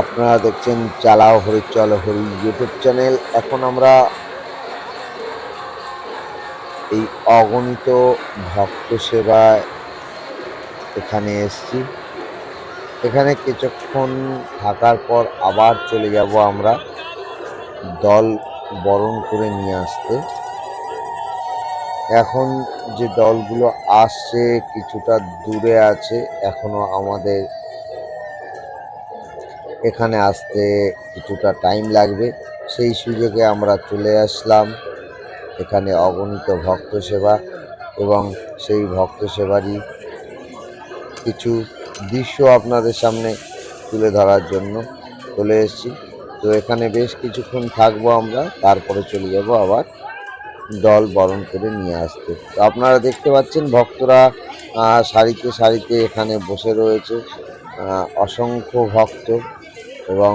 আপনারা দেখছেন চালাও হরি চল হরি ইউটিউব চ্যানেল এখন আমরা এই অগণিত ভক্ত সেবায় এখানে এসছি। এখানে কিছুক্ষণ থাকার পর আবার চলে যাব আমরা দল বরণ করে নিয়ে আসতে। এখন যে দলগুলো আসছে কিছুটা দূরে আছে, এখনও আমাদের এখানে আসতে কিছুটা টাইম লাগবে। সেই সুযোগে আমরা চলে আসলাম। এখানে অগণিত ভক্ত সেবা এবং সেই ভক্ত সেবারই কিছু দৃশ্য আপনাদের সামনে তুলে ধরার জন্য চলে এসেছি। তো এখানে বেশ কিছুক্ষণ থাকব আমরা, তারপরে চলে যাব আবার দল বরণ করে নিয়ে আসতে। তো আপনারা দেখতে পাচ্ছেন ভক্তরা সারিতে সারিতে এখানে বসে রয়েছে। অসংখ্য ভক্ত। এবং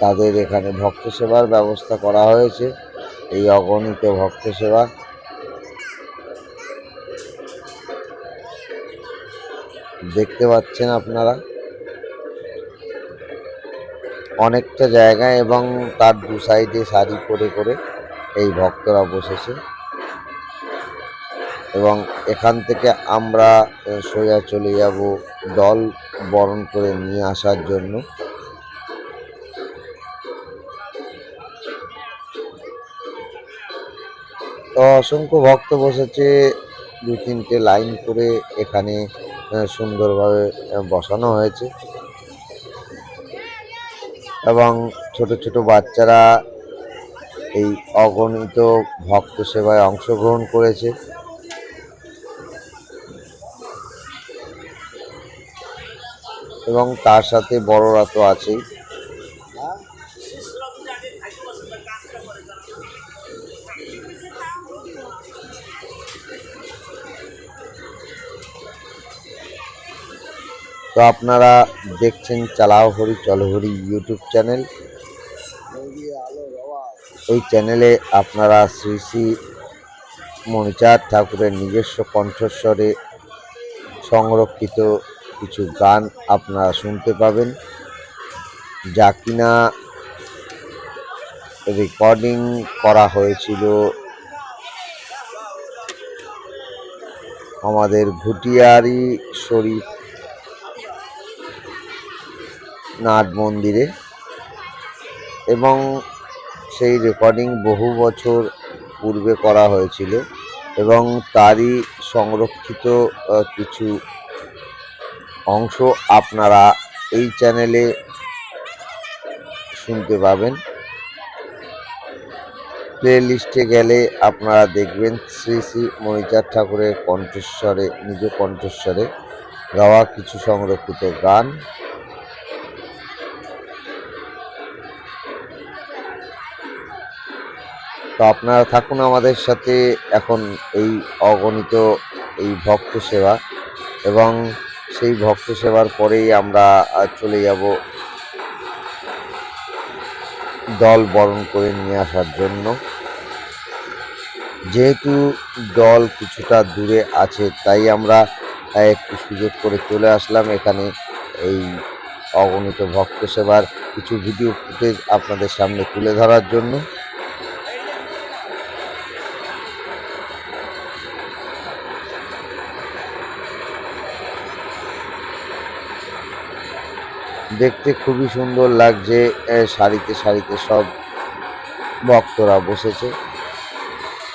তাদের এখানে ভক্ত সেবার ব্যবস্থা করা হয়েছে, এই অগণিত ভক্ত সেবা। দেখতে পাচ্ছেন আপনারা, অনেকটা জায়গায় এবং তার দু সাইডে সারি করে করে এই ভক্তরা বসেছে। এবং এখান থেকে আমরা সোজা চলে যাব দল বরণ করে নিয়ে আসার জন্য। তো অসংখ্য ভক্ত বসেছে, দু তিনটে লাইন করে এখানে সুন্দরভাবে বসানো হয়েছে। এবং ছোট ছোট বাচ্চারা এই অগণিত ভক্ত সেবায় অংশগ্রহণ করেছে। এবং তার সাথে বড়রা তো আছেই। তো আপনারা দেখছেন চালাও হরি, চলো হরি ইউটিউব চ্যানেল এই চ্যানেলে আপনারা শ্রী শ্রী মণিচাঁদ ঠাকুরের নিজস্ব কণ্ঠস্বরে সংরক্ষিত কিছু গান আপনারা শুনতে পাবেন যা কিনা রেকর্ডিং করা হয়েছিল আমাদের ঘুটিয়ারি শরীফ নাট মন্দিরে এবং সেই রেকর্ডিং বহু বছর পূর্বে করা হয়েছিল এবং তারই সংরক্ষিত কিছু অংশ আপনারা এই চ্যানেলে শুনতে পাবেন। প্লে লিস্টে গেলে আপনারা দেখবেন শ্রী শ্রী মণিচাঁদ ঠাকুরের কণ্ঠস্বরে, নিজ কণ্ঠস্বরে গাওয়া কিছু সংরক্ষিত গান। তো আপনারা থাকুন আমাদের সাথে এখন এই অগণিত এই ভক্ত সেবা এবং সেই ভক্ত সেবার পরেই আমরা চলে যাব দল বরণ করে নিয়ে আসার জন্য। যেহেতু দল কিছুটা দূরে আছে, তাই আমরা একটু সুযোগ করে চলে আসলাম। এখানে এই অগণিত ভক্ত সেবার কিছু ভিডিও ফুটেজ আপনাদের সামনে তুলে ধরার জন্য। দেখতে খুবই সুন্দর লাগছে সারিতে সারিতে সব ভক্তরা বসেছে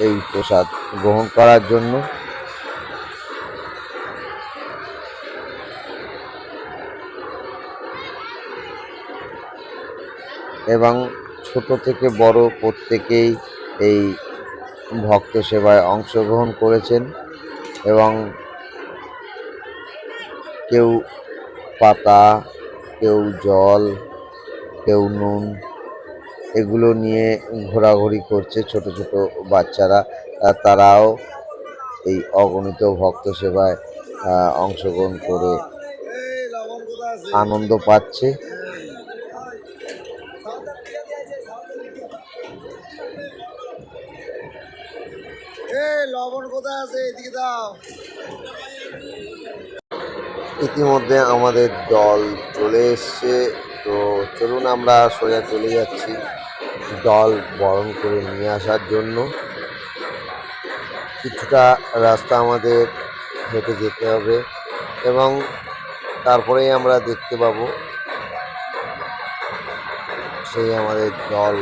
এই প্রসাদ গ্রহণ করার জন্য। এবং ছোট থেকে বড় প্রত্যেকেই এই ভক্ত সেবায় অংশগ্রহণ করেছেন এবং কেউ পাতা কেউ জল, কেউ নুন, এগুলো নিয়ে ঘোরাঘুরি করছে ছোট ছোট বাচ্চারা। তারাও এই অগণিত ভক্ত সেবায় অংশগ্রহণ করে আনন্দ পাচ্ছে। লবণ কোথায় আছে? এদিকে দাও। ইতিমধ্যে আমাদের দল চলে এসছে। তো চলুন আমরা সোজা চলে যাচ্ছি দল বরণ করে নিয়ে আসার জন্য। কিছুটা রাস্তা আমাদের হেঁটে যেতে হবে এবং তারপরেই আমরা দেখতে পাবো সেই আমাদের দল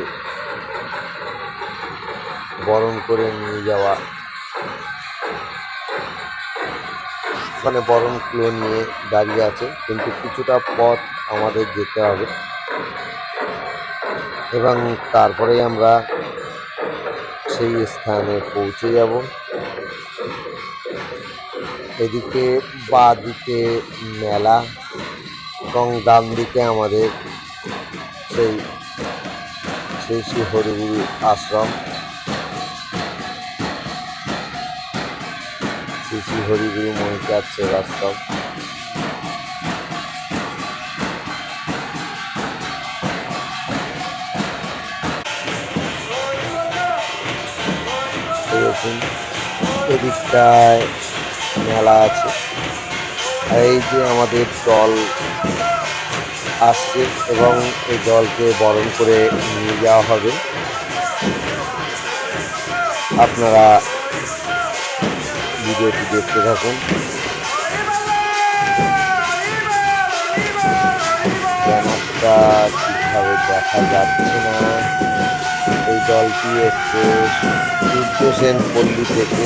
বরণ করে নিয়ে যাওয়া ওখানে বরণ কুলো নিয়ে দাঁড়িয়ে আছে, কিন্তু কিছুটা পথ আমাদের যেতে হবে। এবং তারপরেই আমরা সেই স্থানে পৌঁছে যাব। এদিকে বা দিকে মেলা এবং ডান দিকে আমাদের সেই শ্রী শ্রী হরিগুরু আশ্রম। শ্রী হরিগুরু মহিকার সেবাশ্রম এরকম এদিকটায় মেলা আছে। এই যে আমাদের দল আসছে এবং এই দলকে বরণ করে নিয়ে যাওয়া হবে। আপনারা ভিডিওটি দেখতে থাকুন। ঠিকভাবে দেখা যাচ্ছে না। এই দলটি এসছে সূর্য সেন পল্লী থেকে।